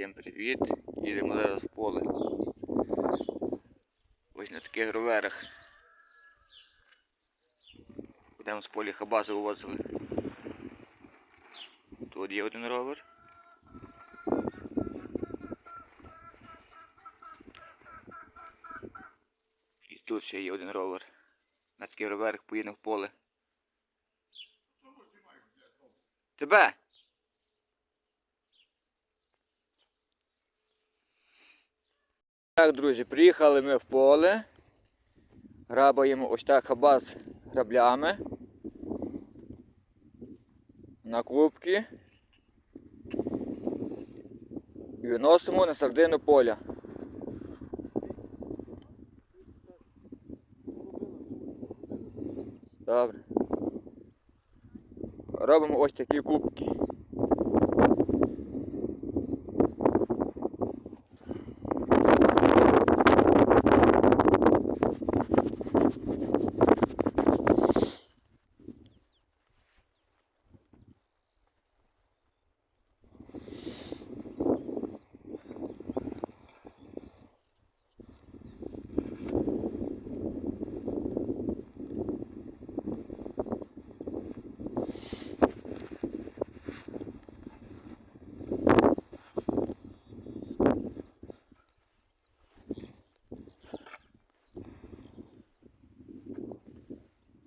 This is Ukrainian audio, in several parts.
Всім привіт! Їдемо зараз в поле. Ось на таких роверах. Будемо з полі хабази вивозили. Тут є один ровер. І тут ще є один ровер. На таких роверах поїдемо в поле. Тебе! Так, друзі, приїхали ми в поле. Грабаємо ось так хабаз граблями. На клубки. І виносимо на середину поля. Добре. Робимо ось такі кубки.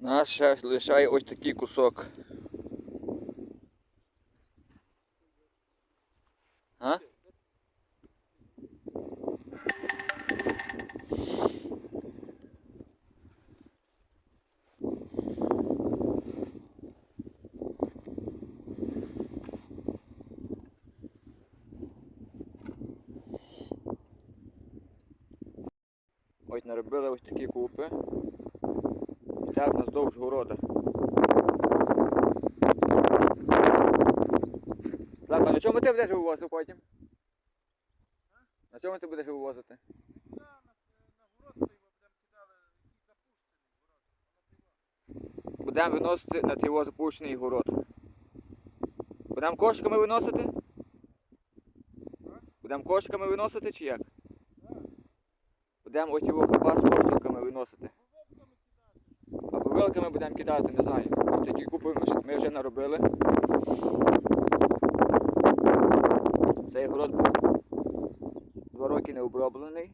Нас ще лишає ось такий кусок. А? Ось наробили ось такі купи. І так наздовж города. Слава, на чому ти будеш вивозити потім? На чому ти будеш вивозити? Будемо виносити на його запущений город. Будемо кошиками виносити? Будемо кошиками виносити чи як? Будемо ось його хапа з кошиками виносити. Або вилками будемо кидати, не знаю. Такі купи ми вже- наробили. Цей город був два роки не оброблений.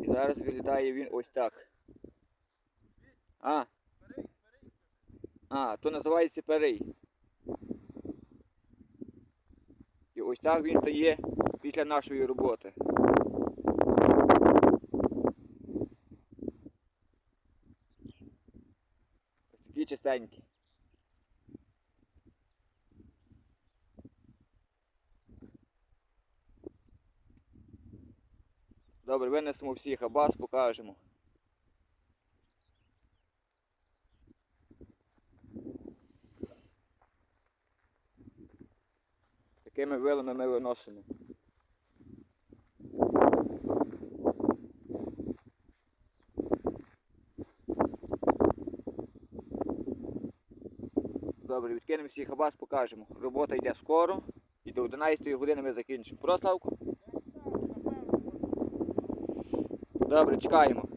І зараз виглядає він ось так. А. А, то називається перей. І ось так він стає після нашої роботи. Такі чистенькі. Добре, винесемо всіх абас, покажемо. Такими вилами ми виносимо. Добре, відкинемо всіх абас, покажемо. Робота йде скоро і до 11 години ми закінчимо. Про, Славку? Добре, чекаємо.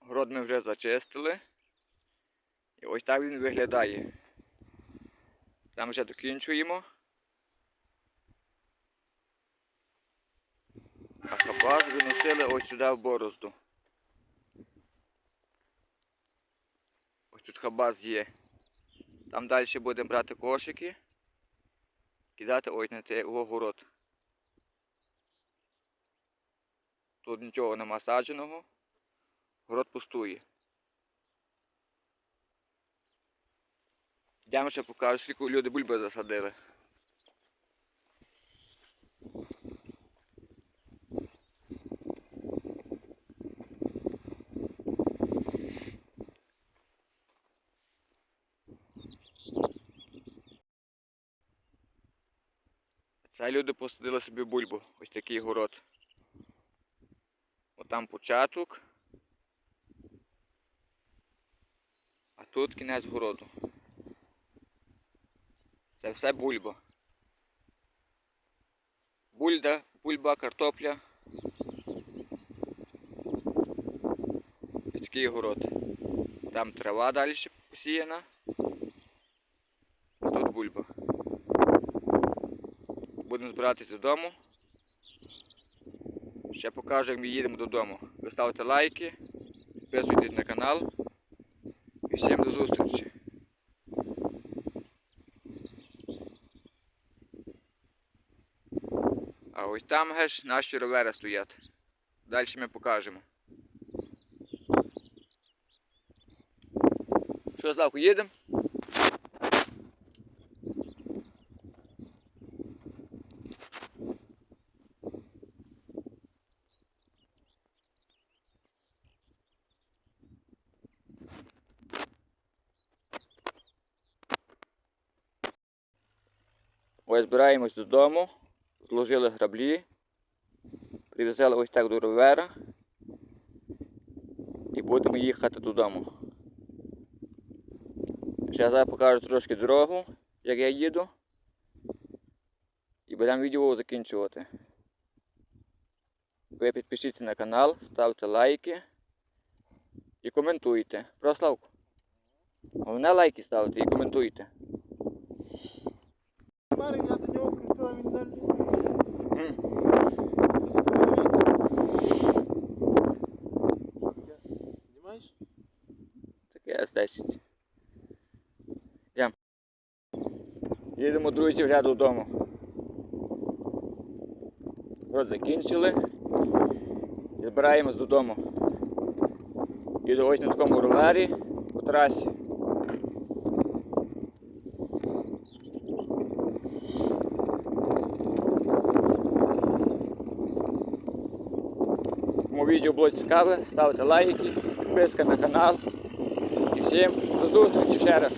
Город ми вже зачистили. І ось так він виглядає. Там вже докінчуємо. А хабаз виносили ось сюди в борозду. Ось тут хабаз є. Там далі будемо брати кошики, кидати ось на цей огород. Тут нічого нема садженого. Город пустує. Йдемо ще покажу, скільки люди бульби засадили. Це люди посадили собі бульбу, ось такий город. Отам початок. А тут кінець городу. Це все бульба. Бульда, бульба, картопля. Ось такий город. Там трава далі посіяна. А тут бульба. Будемо збиратися додому. Ще покажу, як ми їдемо додому. Ви ставте лайки, підписуйтесь на канал. І всім до зустрічі. А ось там геш наші ровери стоять. Далі ми покажемо. Що, Славко, їдемо? Ось збираємось додому, зложили граблі, привезли ось так до ровера і будемо їхати додому. Ще зараз покажу трошки дорогу, як я їду. І будемо відео закінчувати. Ви підпишіться на канал, ставте лайки і коментуйте. Прославку. Головне лайки ставте і коментуйте. Марик, я до нього кричу, а він не Знімаєш? Таке С10. Йдемо. Їдемо, друзі, вже додому. От закінчили. І збираємось додому. Їду ось на такому ровері по трасі. Відео було цікаве, ставте лайки, підписка на канал. І всім до зустрічі ще раз.